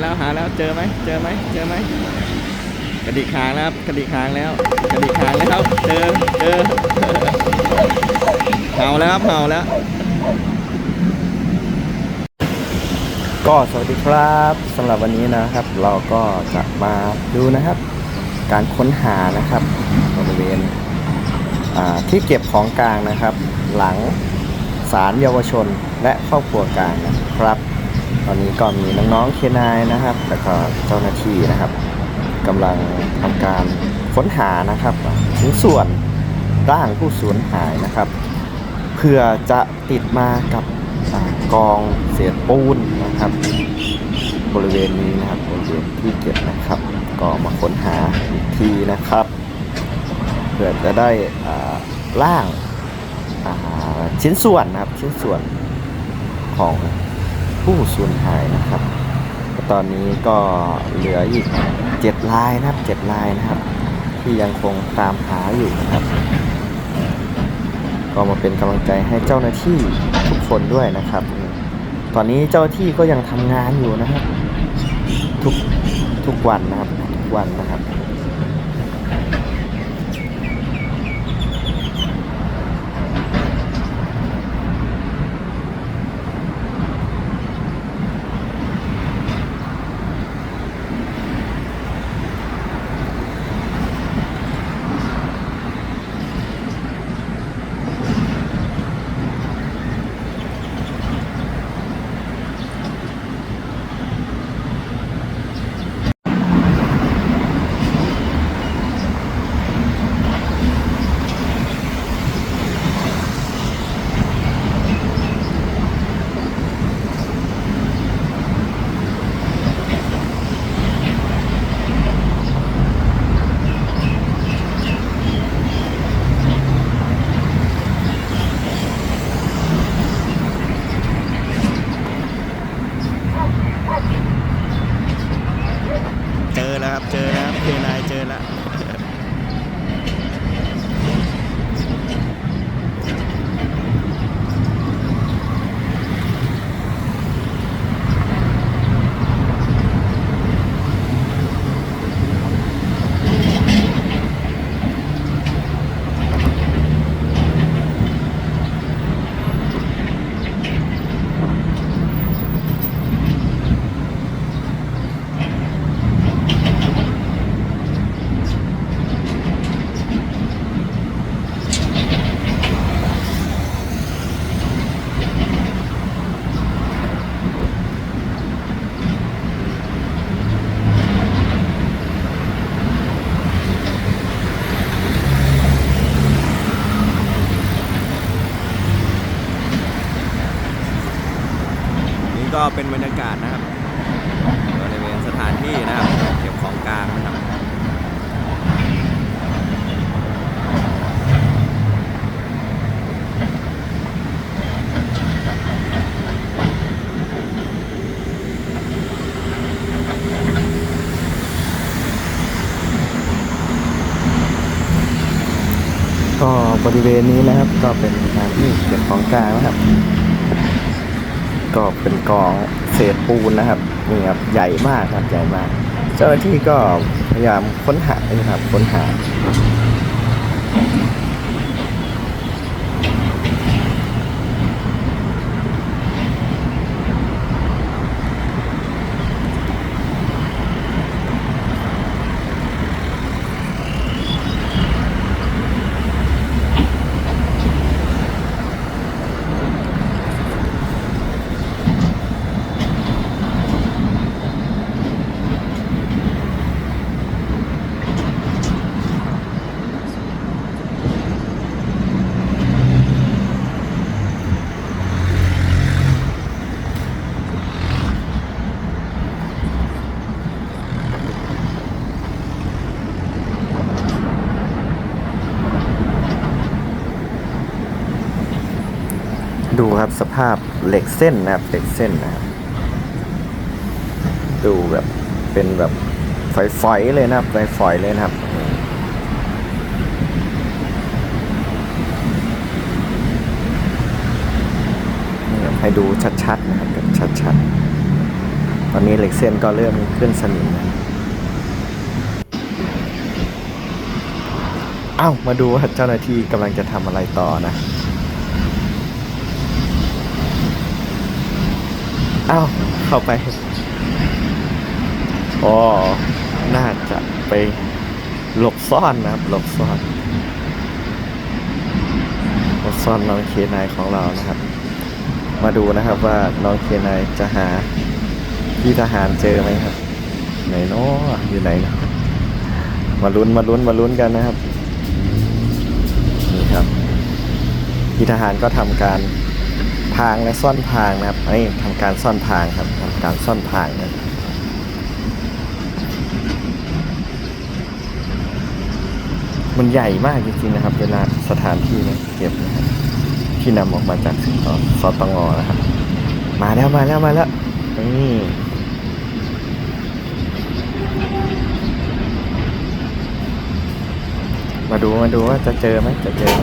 แล้วหาแล้วเจอไหมเจอไหมเจอไหมกระดิกหางแล้วครับกระดิกหางแล้วกระดิกหางแล้วครับเจอเจอเห่าแล้วครับเห่าแล้ว ก็สวัสดีครับสำหรับวันนี้นะครับ เราก็จะมาดูนะครับ การค้นหานะครับบริเวณที่เก็บของกลางนะครับ หลังศาลเยาวชนและครอบครัวกลางนะครับ ตอนนี้ก็มีน้องๆเคนายนะครับ แล้วก็เจ้าหน้าที่นะครับกำลังทำการค้นหานะครับชิ้นส่วนร่างผู้สูญหายนะครับ เพื่อจะติดมากับกองเศษปูนนะครับ บริเวณนี้นะครับบริเวณที่เก็บนะครับ ก็มาค้นหาอีกทีนะครับ เพื่อจะได้อ่าร่างอ่าชิ้นส่วนนะครับชิ้นส่วนของ ผู้สูญหายนะครับ ตอนนี้ก็เหลืออีกเจ็ดลายนะครับเจ็ดลายนะครับ ที่ยังคงตามหาอยู่นะครับ ก็มาเป็นกำลังใจให้เจ้าหน้าที่ทุกคนด้วยนะครับ ตอนนี้เจ้าหน้าที่ก็ยังทำงานอยู่นะครับ ทุกทุกวันนะครับทุกวันนะครับ ก็เป็นบรรยากาศนะครับบริเวณสถานที่นะครับเก็บของกลางนะครับก็บริเวณนี้นะครับก็เป็นสถานที่เก็บของกลางนะครับ ก็เป็นกองเศษปูนนะครับนี่ครับใหญ่มากครับใหญ่มาก เจ้าหน้าที่ก็พยายามค้นหานะครับค้นหา ดูครับสภาพเหล็กเส้นนะครับเหล็กเส้นนะครับดูแบบเป็นแบบฝอยๆเลยนะครับฝอยๆเลยนะครับให้ดูชัดๆนะครับแบบชัดๆ ตอนนี้เหล็กเส้นก็เริ่มขึ้นสนิมนะเอ้ามาดูว่าเจ้าหน้าที่กำลังจะทำอะไรต่อนะ อ้าว เข้าไป อ๋อ น่าจะไปหลบซ่อนนะครับ หลบซ่อนหลบซ่อนน้องเคนายของเรานะครับ มาดูนะครับว่าน้องเคนายจะหาพี่ทหารเจอไหมครับ ไหนเนาะอยู่ไหนนะมาลุ้นมาลุ้นมาลุ้นกันนะครับนี่ครับพี่ทหารก็ทำการางและซ่อนพางนะครับไอ้ทำการซ่อนพางครับทำการซ่อนพางนะมันใหญ่มากจริงๆนะครับ เวลาสถานที่เนี้เก็บนะครับที่นำออกมาจากสตสตงนะครับ มาแล้วมาแล้วมาแล้วนี่มาดูมาดูว่าจะเจอไหมจะเจอไหม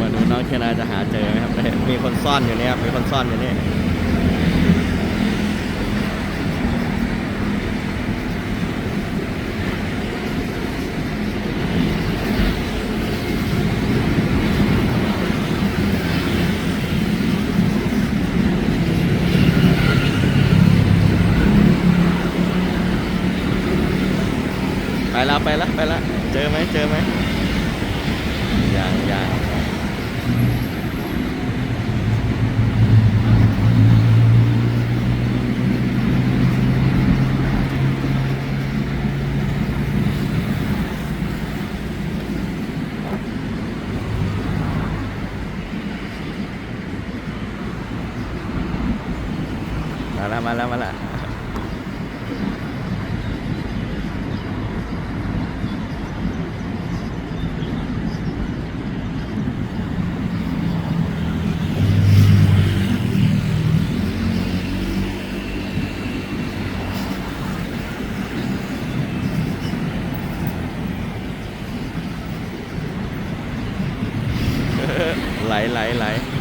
มาดู น้องเคนาจะหาเจอไหมครับ มีคนซ่อนอยู่นี่ครับมีคนซ่อนอยู่นี่ไปแล้วไปแล้วไปแล้วเจอไหมเจอไหมยังยัง มาแล้วมาแล้วมาแล้ว ไหล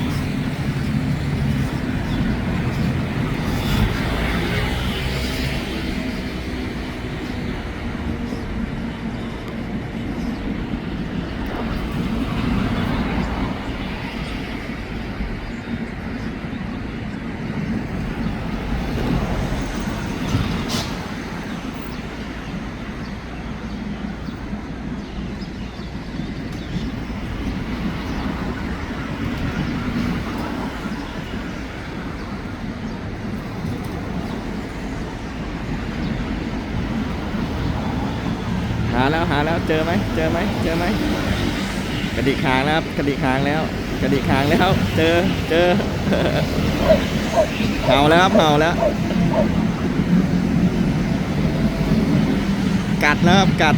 าแล้วหาแล้วเจอไหมเจอไหมเจอไหมกระดิกหางแล้วครับกระดิกหางแล้วกระดิกหางแล้วเจอเจอเห่าแล้วครับเห่าแล้ว กัดนะครับกัด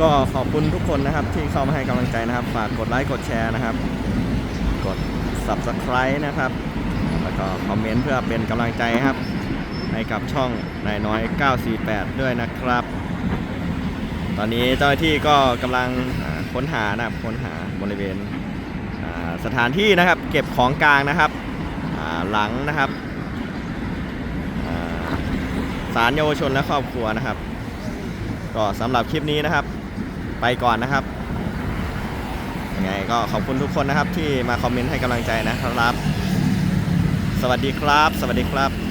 ก็ขอบคุณทุกคนนะครับที่เข้ามาให้กำลังใจนะครับ ฝากกดไลค์กดแชร์นะครับ กด subscribe นะครับ แล้วก็คอมเมนต์เพื่อเป็นกำลังใจครับ ให้กับช่องนายน้อย 948 ด้วยนะครับ ตอนนี้เจ้าหน้าที่ก็กำลังค้นหานะครับค้นหาบริเวณสถานที่นะครับ เก็บของกลางนะครับหลังนะครับอ่าศาลเยาวชนและครอบครัวนะครับ ก็สำหรับคลิปนี้นะครับ ไปก่อนนะครับยังไงก็ขอบคุณทุกคนนะครับที่มาคอมเมนต์ให้กำลังใจนะครับ สวัสดีครับ สวัสดีครับ